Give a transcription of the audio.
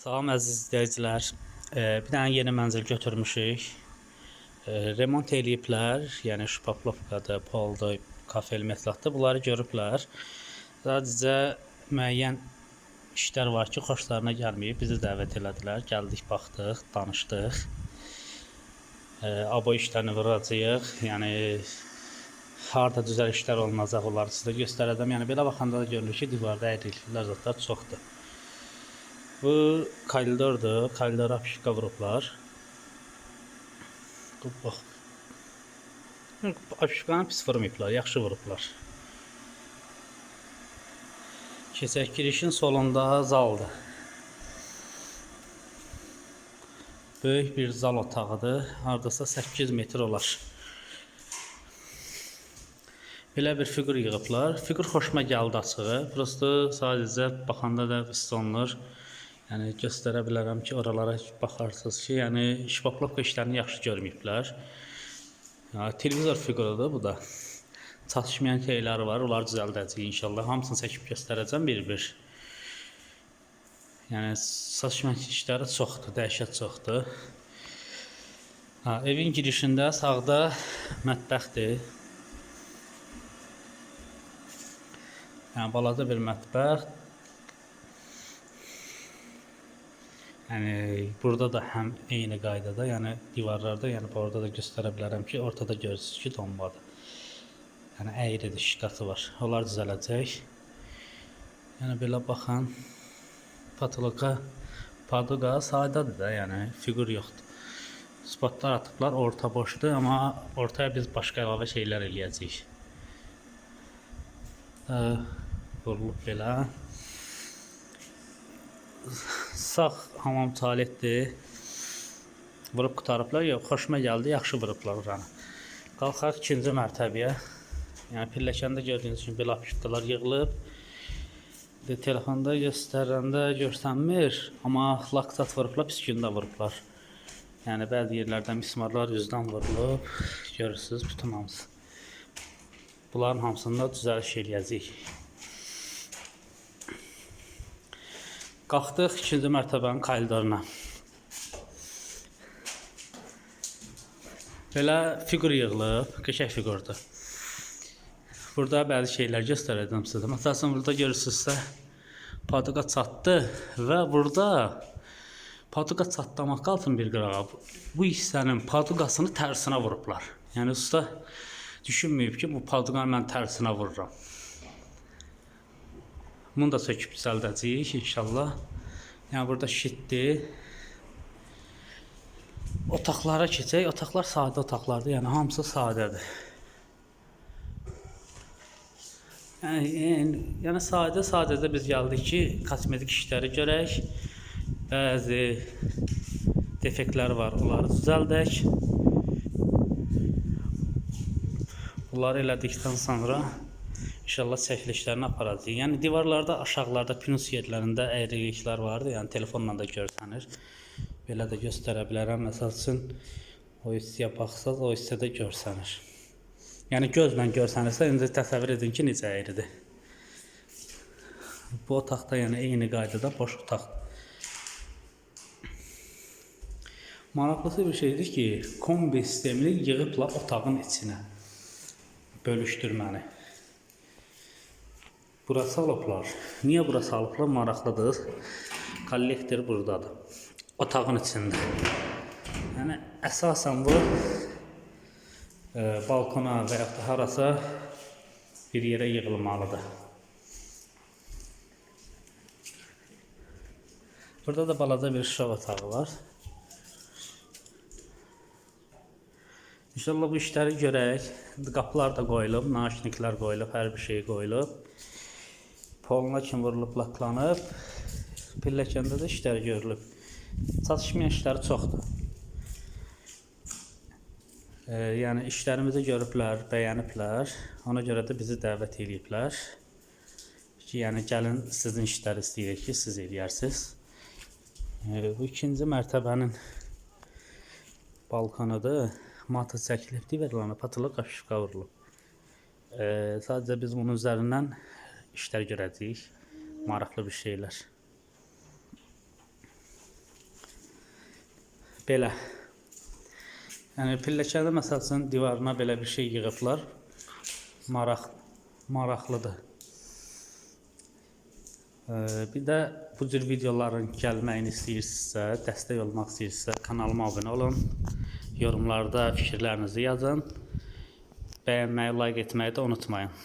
Salam əziz izləyicilər. E, bir dənə yeni mənzil götürmüşük. E, remont eləyiblər. Yəni şpaplovkadır, polda, kafel metlatda bunları görüblər. Sadəcə müəyyən işlər var ki, xoşlarına gəlməyib. Bizi dəvət elədilər. Gəldik, baxdıq, danışdıq. E, abo işlərini vuracağıq. Yəni harda düzəlişlər olunacaq onları sizə göstərəcəm. Yəni belə baxanda da görülür ki, divarda əyriliklər zətlər çoxdur. Bu koridordur. Koridora pişka vurublar. Bax. Apişkanı pis vurmayıblar, yaxşı vurublar. Keçək girişin solunda zaldır. Böyük bir zal otağıdır. Hardasa 8 metr olar. Belə bir fiqur yığıblar. Fiqur xoşuma gəldi açığı. Prosto sadəcə baxanda da olunur. Yəni göstərə bilərəm ki, oralara baxarsınız ki, yəni şpaplovka işlərini yaxşı görməyiblər. Ya, televizor fiqurudur bu da. Çatışmayan şeyləri var, onları düzəldəcəyik inşallah. Hamısını çəkib göstərəcəm bir-bir. Yəni çatışmayan işləri çoxdur, dəhşət çoxdur. Ha, evin girişində sağda mətbəxdir. Yəni balaca bir mətbəx. Yəni burada da həm eyni qaydada, yəni divarlarda, yəni orada da göstərə bilərəm ki, ortada görürsüz ki, donbadır. Yəni əyridir, şikası var. Onlar düzələcək. Yəni belə baxın. Patoloqa paduqa saydadır da, yəni fiqur yoxdur. Spotlar atıblar, orta boşdur, amma ortaya biz başqa əlavə şeylər eləyəcəyik. Vurulub belə. Sağ hamam tualetdir. Vurub qutarıblar. Yox, xoşuma gəldi, yaxşı vurublar oranı. Qalxaq ikinci mərtəbəyə. Yəni pilləkəndə gördüyünüz kimi belə apişkalar yığılıb. De telefonda göstərəndə görsənmir, amma laktat vurublar, pis gündə vurublar. Yəni bəzi yerlərdə mismarlar üzdən vurulub. Görürsüz bütün hamısı. Bunların hamısında düzəliş eləyəcəyik. Qalxdıq ikinci mərtəbənin koridoruna. Belə fiqur yığılıb, qəşəng fiqurdur. Burada bəzi şeylər göstərəcəm sizə. Məsələn, burada görürsünüzsə paduqa çatdı və burada paduqa çatlamaq qalsın bir qırağa. Bu hissənin paduqasını tərsinə vurublar. Yəni usta düşünməyib ki, bu paduqanı mən tərsinə vururam. Bunu da söküb düzəldəcəyik inşallah. Yəni burada şitdir. Otaqlara keçək. Otaqlar sadə otaqlardır. Yəni hamısı sadədir. Yəni, yəni, yəni sadə sadəcə biz gəldik ki, kosmetik işləri görək. Bəzi defektlər var, onları düzəldək. Bunları elədikdən sonra İnşallah çəkilişlərini aparacağıq. Yəni divarlarda, aşağılarda, pinus yerlərində əyriliklər vardı. Yəni telefonla da görsənir. Belə də göstərə bilərəm. Məsəl üçün o hissəyə baxsaz, o hissədə görsənir. Yəni gözlə görsənirsə, indi təsəvvür edin ki, necə əyridir. Bu otaqda yəni eyni qaydada boş otaq. Maraqlısı bir şeydir ki, kombi sistemini yığıblar otağın içinə. Bölüşdürməni. Bura salıblar. Niyə bura salıblar? Maraqlıdır. Kollektor buradadır. Otağın içində. Yəni əsasən bu e, balkona və ya da harasa bir yerə yığılmalıdır. Burada da balaca bir uşaq otağı var. İnşallah bu işləri görək. Qapılar da qoyulub, naşniklər qoyulub, hər bir şey qoyulub. Poluna kim vurulub, laklanıb. Pilləkəndə də işlər görülüb. Çatışmayan işləri çoxdur. E, yəni işlərimizi görüblər, bəyəniblər. Ona görə də bizi dəvət ediblər. Ki, yəni gəlin sizin işləri istəyirik ki, siz eləyərsiniz. E, bu ikinci mərtəbənin balkonudur. Mata çəkilib, divarlarına patılıq aşıqqa vurulub. E, sadəcə biz bunun üzərindən işlər görəcəyik. Maraqlı bir şeylər. belə. Yəni pilləkəndə məsəl üçün divarına belə bir şey yığıblar. Maraq maraqlıdır. Ee, bir də bu cür videoların gəlməyini istəyirsinizsə, dəstək olmaq istəyirsinizsə kanalıma abunə olun. Yorumlarda fikirlərinizi yazın. Bəyənməyi, like etməyi də unutmayın.